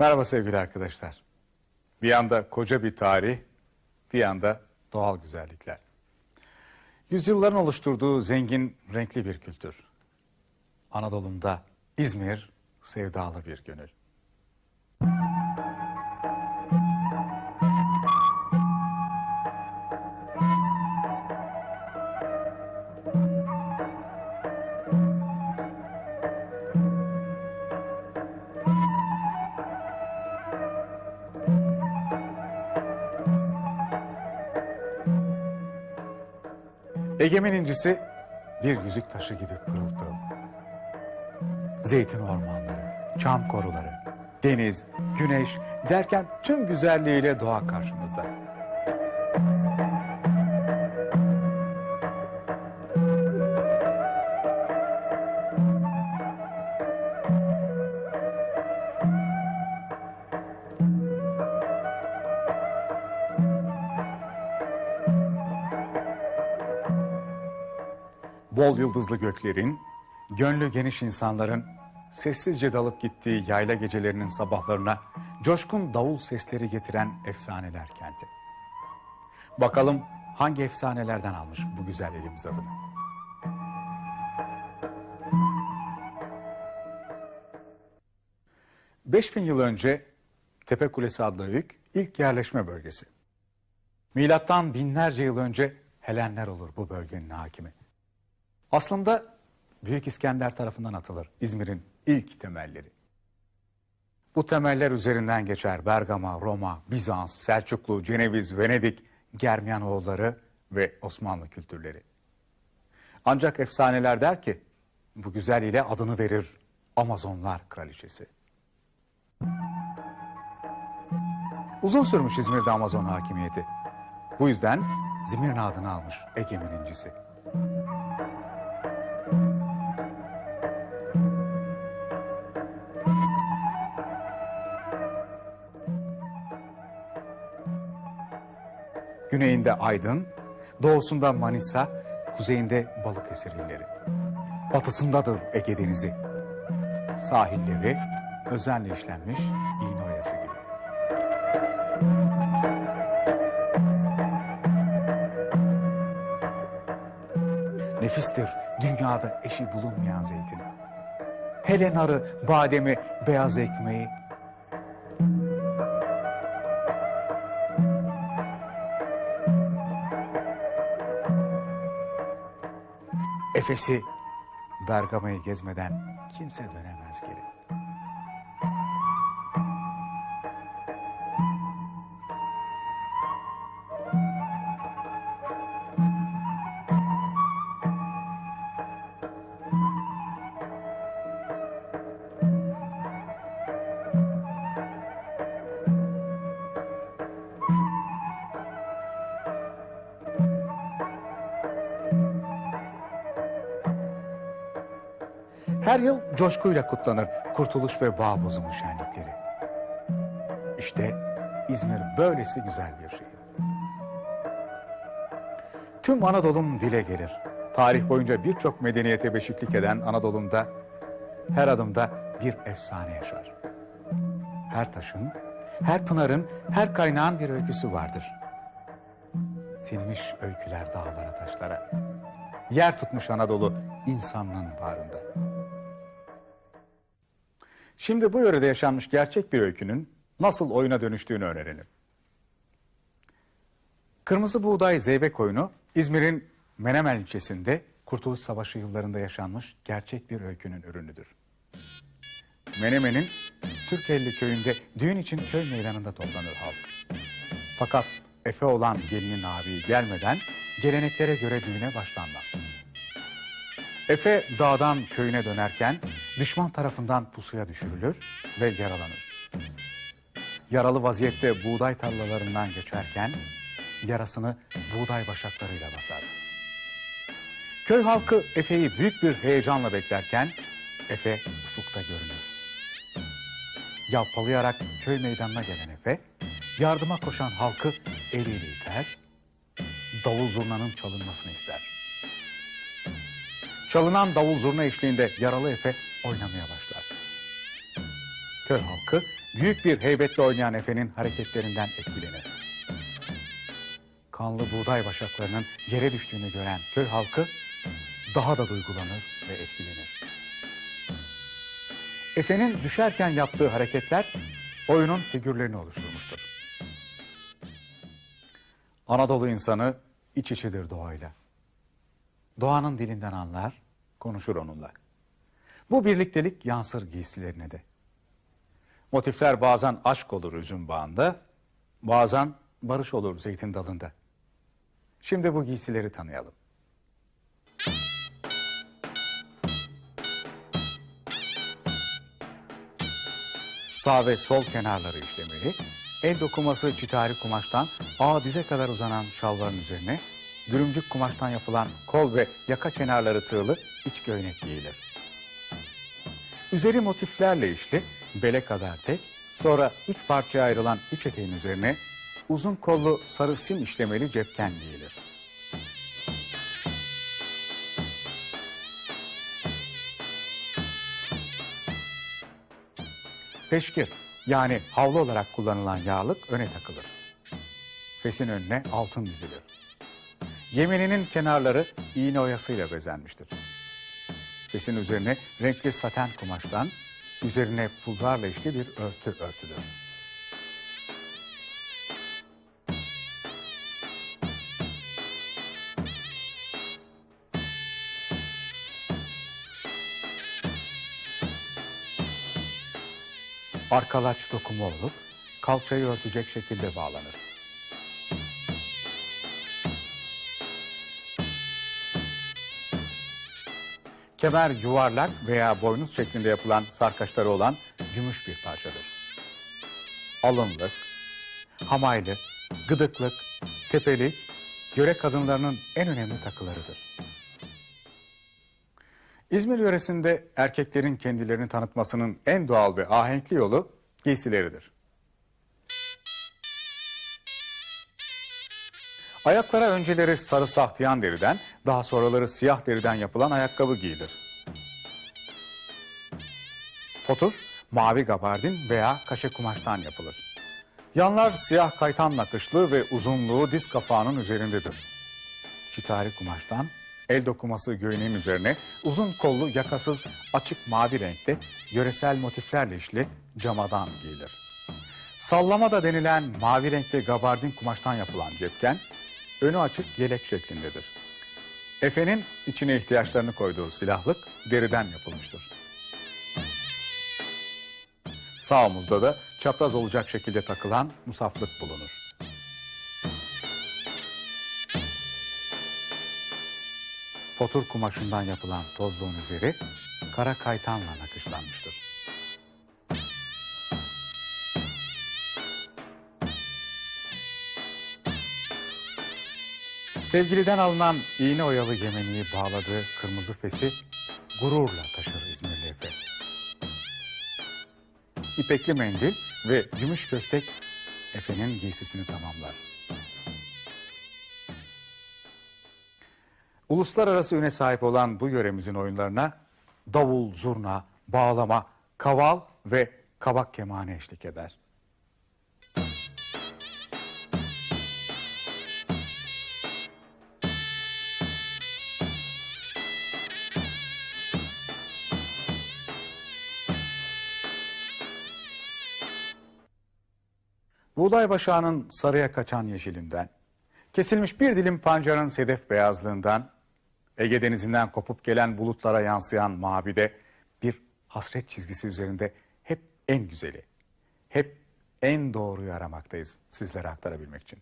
Merhaba sevgili arkadaşlar. Bir yanda koca bir tarih, bir yanda doğal güzellikler. Yüzyılların oluşturduğu zengin, renkli bir kültür. Anadolu'mda İzmir sevdalı bir gönül. Egemen incisi bir yüzük taşı gibi pırıl pırıl. Zeytin ormanları, çam koruları, deniz, güneş derken tüm güzelliğiyle doğa karşımızda. Bol yıldızlı göklerin, gönlü geniş insanların sessizce dalıp gittiği yayla gecelerinin sabahlarına coşkun davul sesleri getiren efsaneler kenti. Bakalım hangi efsanelerden almış bu güzel elimiz adını? ...5000 yıl önce Tepe Kulesi adlı höyük ilk yerleşme bölgesi. Milattan binlerce yıl önce Helenler olur bu bölgenin hakimi. Aslında Büyük İskender tarafından atılır İzmir'in ilk temelleri. Bu temeller üzerinden geçer Bergama, Roma, Bizans, Selçuklu, Ceneviz, Venedik, Germiyanoğulları ve Osmanlı kültürleri. Ancak efsaneler der ki bu güzel ile adını verir Amazonlar Kraliçesi. Uzun sürmüş İzmir'de Amazon hakimiyeti. Bu yüzden Zimirna adını almış Egemen incisi. Güneyinde Aydın, doğusunda Manisa, kuzeyinde Balıkesir illeri. Batısındadır Ege Denizi. Sahilleri özenle işlenmiş iğne oyası gibi. Nefistir dünyada eşi bulunmayan zeytini. Hele narı, bademi, beyaz ekmeği, Efes'i Bergama'yı gezmeden kimse dönemez geri. Her yıl coşkuyla kutlanır Kurtuluş ve Bağ Bozumu şenlikleri. İşte İzmir böylesi güzel bir şehir. Tüm Anadolu'm dile gelir. Tarih boyunca birçok medeniyete beşiklik eden Anadolu'mda her adımda bir efsane yaşar. Her taşın, her pınarın, her kaynağın bir öyküsü vardır. Silmiş öyküler dağlara taşlara. Yer tutmuş Anadolu insanlığın bağrında. Şimdi bu yörede yaşanmış gerçek bir öykünün nasıl oyuna dönüştüğünü öğrenelim. Kırmızı Buğday Zeybek oyunu İzmir'in Menemen ilçesinde Kurtuluş Savaşı yıllarında yaşanmış gerçek bir öykünün ürünüdür. Menemen'in Türkelli köyünde düğün için köy meydanında toplanır halk. Fakat Efe olan gelinin abi gelmeden geleneklere göre düğüne başlanmaz. Efe dağdan köyüne dönerken düşman tarafından pusuya düşürülür ve yaralanır. Yaralı vaziyette buğday tarlalarından geçerken yarasını buğday başaklarıyla basar. Köy halkı Efe'yi büyük bir heyecanla beklerken Efe ufukta görünür. Yalpalayarak köy meydanına gelen Efe yardıma koşan halkı eliyle iter, davul zurnanın çalınmasını ister. Çalınan davul zurna eşliğinde yaralı Efe oynamaya başlar. köy halkı büyük bir heybetle oynayan Efe'nin hareketlerinden etkilenir. Kanlı buğday başaklarının yere düştüğünü gören köy halkı daha da duygulanır ve etkilenir. Efe'nin düşerken yaptığı hareketler oyunun figürlerini oluşturmuştur. Anadolu insanı iç içidir doğayla. Doğanın dilinden anlar, konuşur onunla. Bu birliktelik yansır giysilerine de. Motifler bazen aşk olur üzüm bağında, bazen barış olur zeytin dalında. Şimdi bu giysileri tanıyalım. Sağ ve sol kenarları işlemeli, el dokuması çitari kumaştan ağ dize kadar uzanan şalvarın üzerine, dürümcük kumaştan yapılan kol ve yaka kenarları tığlı iç göğnek giyilir. Üzeri motiflerle işli, bele kadar tek, sonra üç parçaya ayrılan üç eteğin üzerine uzun kollu sarı sim işlemeli cepken giyilir. Peşkir yani havlu olarak kullanılan yağlık öne takılır. Fesin önüne altın dizilir. Yemeninin kenarları iğne oyasıyla bezenmiştir. Fesin üzerine renkli saten kumaştan, üzerine pulgarla işli bir örtü örtülür. Arkalaç dokumu olup kalçayı örtecek şekilde bağlanır. Kemer yuvarlak veya boynuz şeklinde yapılan sarkaçları olan gümüş bir parçadır. Alınlık, hamaylı, gıdıklık, tepelik, yöre kadınlarının en önemli takılarıdır. İzmir yöresinde erkeklerin kendilerini tanıtmasının en doğal ve ahenkli yolu giysileridir. Ayaklara önceleri sarı sahtiyan deriden, daha sonraları siyah deriden yapılan ayakkabı giyilir. Potur, mavi gabardin veya kaşe kumaştan yapılır. Yanlar siyah kaytan nakışlı ve uzunluğu diz kapağının üzerindedir. Çitari kumaştan, el dokuması göğneğin üzerine uzun kollu yakasız açık mavi renkte yöresel motiflerle işli camadan giyilir. Sallama da denilen mavi renkli gabardin kumaştan yapılan cepken, önü açık yelek şeklindedir. Efe'nin içine ihtiyaçlarını koyduğu silahlık deriden yapılmıştır. Sağ omuzda da çapraz olacak şekilde takılan musaflık bulunur. Potur kumaşından yapılan tozluğun üzeri kara kaytanla nakışlanmıştır. Sevgiliden alınan iğne oyalı yemeniği bağladığı kırmızı fesi gururla taşır İzmirli Efe. İpekli mendil ve gümüş köstek Efe'nin giysisini tamamlar. Uluslararası üne sahip olan bu yöremizin oyunlarına davul, zurna, bağlama, kaval ve kabak kemane eşlik eder. Buğday başağının sarıya kaçan yeşilinden, kesilmiş bir dilim pancarın sedef beyazlığından, Ege denizinden kopup gelen bulutlara yansıyan mavide bir hasret çizgisi üzerinde hep en güzeli, hep en doğruyu aramaktayız sizlere aktarabilmek için.